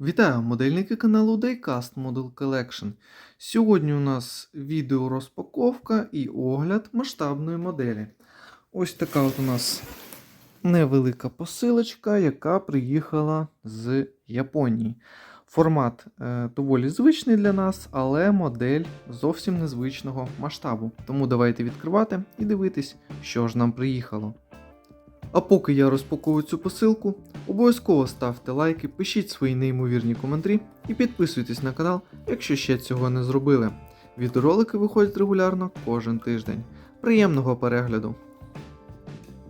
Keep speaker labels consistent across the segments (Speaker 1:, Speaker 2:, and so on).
Speaker 1: Вітаю модельники каналу Diecast Model Collection. Сьогодні у нас відео розпаковка і огляд масштабної моделі. Ось така от у нас невелика посилочка, яка приїхала з Японії. Формат е, доволі звичний для нас, але модель зовсім незвичного масштабу. Тому давайте відкривати і дивитись, що ж нам приїхало. А поки я розпаковую цю посилку, обов'язково ставте лайки, пишіть свої неймовірні коментарі і підписуйтесь на канал, якщо ще цього не зробили. Відеоролики виходять регулярно кожен тиждень. Приємного перегляду!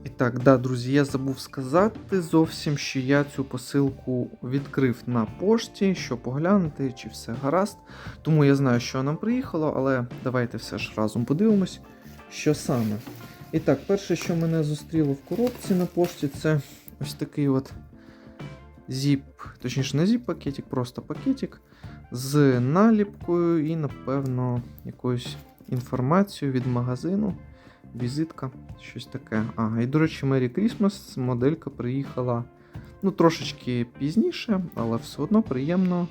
Speaker 1: І так, да, друзі, я забув сказати зовсім, що я цю посилку відкрив на пошті, щоб поглянути, чи все гаразд. Тому я знаю, що нам приїхало, але давайте все ж разом подивимось, що саме. І так, перше, що мене зустріло в коробці на пошті, це ось такий от зіп, точніше, не зіп-пакетик, просто пакетик з наліпкою і, напевно, якоюсь інформацією від магазину. Візитка, щось таке. Ага, і, до речі, Merry Christmas моделька приїхала ну, трошечки пізніше, але все одно приємно.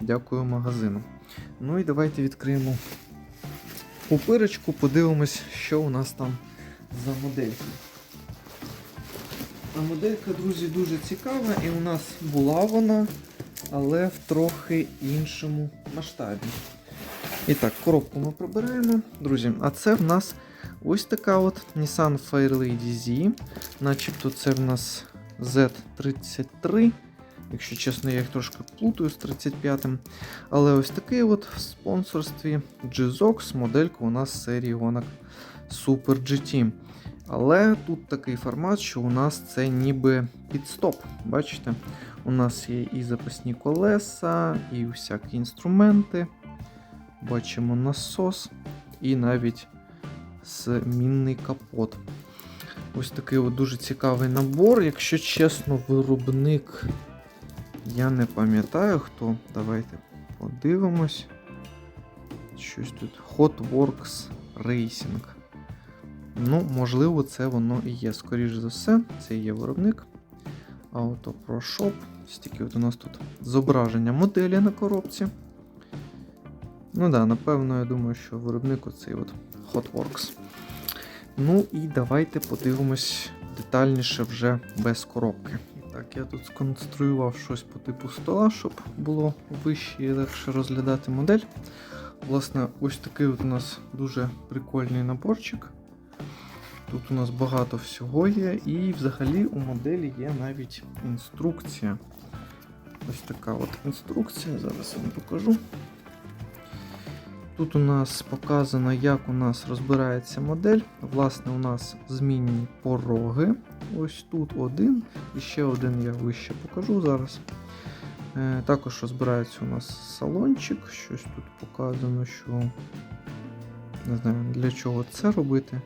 Speaker 1: Дякую магазину. Ну і давайте відкриємо пупирочку, подивимось, що у нас там за модельки. А моделька, друзі, дуже цікава, і у нас була вона, але в трохи іншому масштабі. І так, коробку ми прибираємо. Друзі, а це в нас ось така от Nissan Fairlady Z. Начебто це в нас Z33. Якщо чесно, я їх трошки плутаю з 35-м. Але ось такий от в спонсорстві GZOX моделька у нас з серії гонок Super GT. Але тут такий формат, що у нас це ніби підстоп. Бачите? У нас є і запасні колеса, і всякі інструменти. Бачимо насос і навіть змінний капот. Ось такий от дуже цікавий набор. Якщо чесно, виробник. Я не пам'ятаю хто. Давайте подивимось. Щось тут Hotworks Racing. Ну, можливо, це воно і є. Скоріше за все, це є виробник. Auto Pro Shop. Стільки от у нас тут зображення моделі на коробці. Ну да, напевно, я думаю, що виробник оцей от Hotworks. Ну і давайте подивимось детальніше вже без коробки. Так, я тут сконструював щось по типу стола, щоб було вище і легше розглядати модель. Власне, ось такий от у нас дуже прикольний наборчик. Тут у нас багато всього є, і взагалі у моделі є навіть інструкція. Ось така от інструкція, зараз я вам покажу. Тут у нас показано, як у нас розбирається модель. Власне, у нас змінні пороги. Ось тут один. І ще один я вище покажу зараз. Е, також розбирається у нас салончик. Щось тут показано, що не знаю для чого це робити.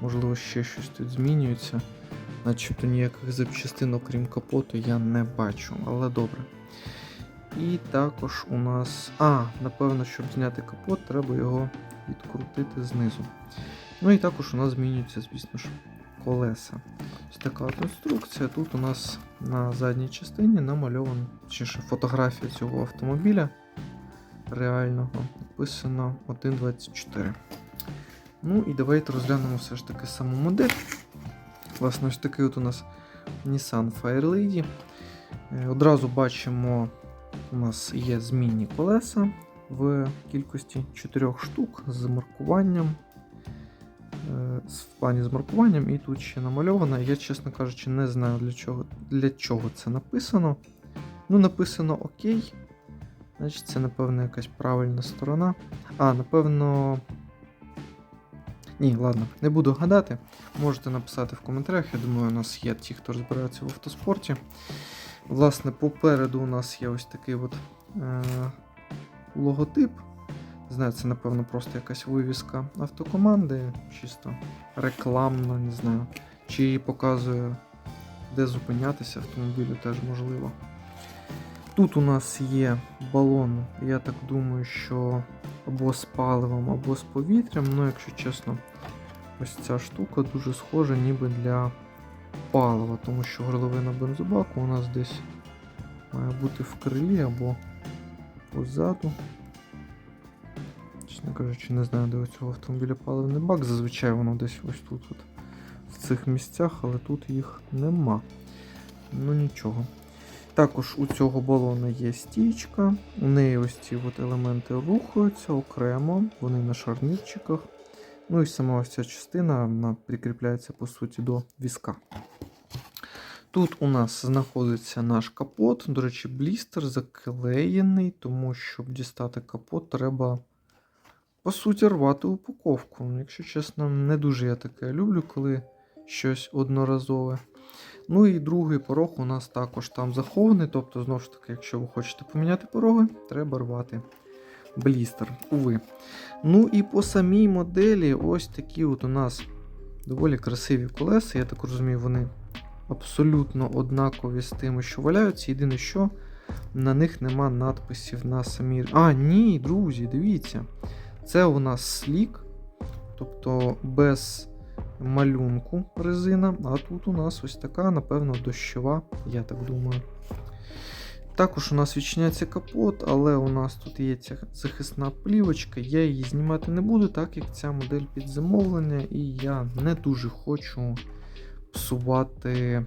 Speaker 1: Можливо, ще щось тут змінюється. Начебто ніяких запчастин, окрім капоту, я не бачу, але добре. І також у нас. А, напевно, щоб зняти капот, треба його відкрутити знизу. Ну і також у нас змінюються, звісно ж, колеса. Ось така от інструкція. Тут у нас на задній частині намальована фотографія цього автомобіля реального. Написано 1.24. Ну і давайте розглянемо все ж таки саму модель. Власне, ось такий от у нас Nissan Fairlady. Е, Одразу бачимо, у нас є змінні колеса в кількості 4 штук з маркуванням. Е, В плані з маркуванням, і тут ще намальовано. Я, чесно кажучи, не знаю для чого, для чого це написано. Ну, написано ОК. Значить, це, напевно, якась правильна сторона. А, напевно. Ні, ладно, не буду гадати. Можете написати в коментарях. Я думаю, у нас є ті, хто розбирається в автоспорті. Власне, попереду у нас є ось такий от е- логотип. Не знаю, це, напевно, просто якась вивіска автокоманди, чисто рекламна, не знаю. Чи показує, де зупинятися автомобілю, теж можливо. Тут у нас є балон, я так думаю, що або з паливом, або з повітрям. Ну, якщо чесно, ось ця штука дуже схожа ніби для палива, тому що горловина бензобаку у нас десь має бути в крилі або позаду. Чесно кажучи, не знаю, де у цього автомобіля паливний бак. Зазвичай воно десь ось тут, от, в цих місцях, але тут їх нема. Ну нічого. Також у цього балона є стічка, у неї ось ці от елементи рухаються окремо, вони на шарнірчиках. Ну і сама ось ця частина вона прикріпляється по суті до візка. Тут у нас знаходиться наш капот. До речі, блістер заклеєний, тому щоб дістати капот, треба по суті рвати упаковку. Ну, Якщо чесно, не дуже я таке люблю, коли щось одноразове. Ну і другий порог у нас також там захований. Тобто, знову ж таки, якщо ви хочете поміняти пороги, треба рвати блістер. Уви. Ну і по самій моделі, ось такі от у нас доволі красиві колеса. Я так розумію, вони абсолютно однакові з тими, що валяються. Єдине, що на них нема надписів на самій. А, ні, друзі, дивіться. Це у нас слік, тобто без малюнку резина, а тут у нас ось така, напевно, дощова, я так думаю. Також у нас відчиняється капот, але у нас тут є ця захисна плівочка. Я її знімати не буду, так як ця модель під замовлення, і я не дуже хочу псувати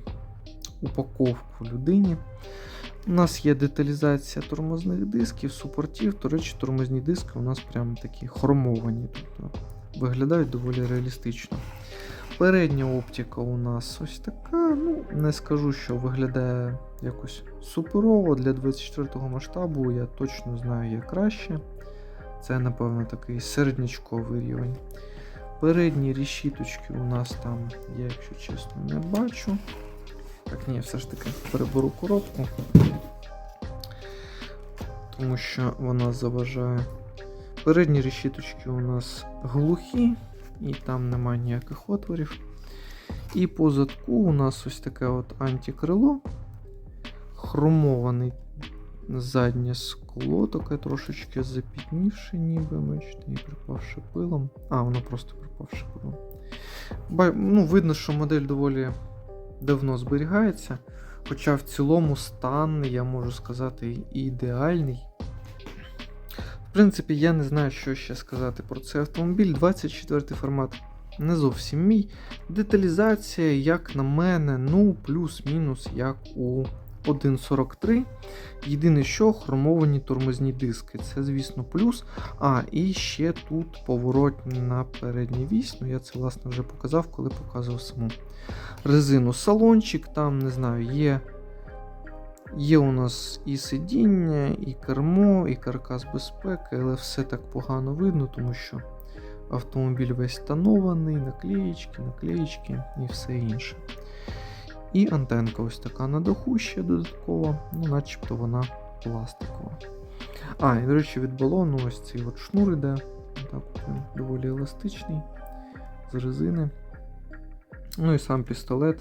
Speaker 1: упаковку людині. У нас є деталізація тормозних дисків, супортів. До речі, тормозні диски у нас прям такі хромовані, тобто виглядають доволі реалістично. Передня оптика у нас ось така. Ну, не скажу, що виглядає якось суперово. Для 24 масштабу я точно знаю, як краще. Це, напевно, такий середнячковий рівень. Передні рішіточки у нас там, я, якщо чесно, не бачу. Так, ні, все ж таки переберу коробку. Тому що вона заважає. Передні решіточки у нас глухі, і там немає ніяких отворів. І по задку у нас ось таке от антикрило, хромований заднє скло, таке трошечки запітнівше, ніби, бачите, і припавши пилом. А, воно просто припавши пилом. Ну, видно, що модель доволі давно зберігається. Хоча в цілому стан, я можу сказати, ідеальний. В принципі, я не знаю, що ще сказати про цей автомобіль. 24 формат не зовсім мій. Деталізація, як на мене, ну, плюс-мінус, як у 1.43. Єдине, що хромовані тормозні диски. Це, звісно, плюс. А, і ще тут поворот на передній вісь. Ну, я це, власне, вже показав, коли показував саму резину. Салончик, там, не знаю, є. Є у нас і сидіння, і кермо, і каркас безпеки, але все так погано видно, тому що автомобіль весь тонований, наклеїчки, наклеїчки і все інше. І антенка ось така на даху ще додаткова, ну начебто вона пластикова. А, і до речі, від балону ось цей от шнур іде. Так, він доволі еластичний, з резини. Ну і сам пістолет.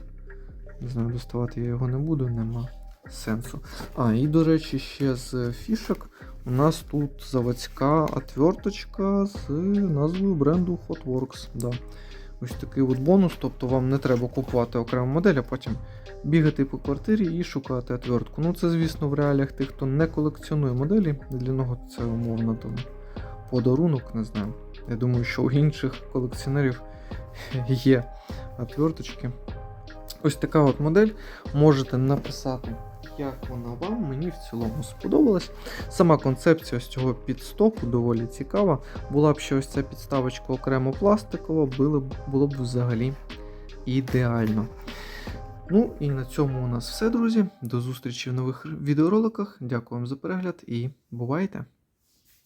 Speaker 1: Не знаю, доставати я його не буду, нема сенсу. А, і до речі, ще з фішок у нас тут заводська отверточка з назвою бренду Hotworks. Да. Ось такий от бонус, тобто вам не треба купувати окрему модель, а потім бігати по квартирі і шукати отвертку. Ну це, звісно, в реаліях тих, хто не колекціонує моделі, для нього це умовно там подарунок, не знаю. Я думаю, що у інших колекціонерів є отверточки. Ось така от модель. Можете написати, як вона вам. Мені в цілому сподобалась. Сама концепція ось цього підстопу доволі цікава. Була б ще ось ця підставочка окремо пластикова, було б, було б взагалі ідеально. Ну і на цьому у нас все, друзі. До зустрічі в нових відеороликах. Дякую вам за перегляд і бувайте!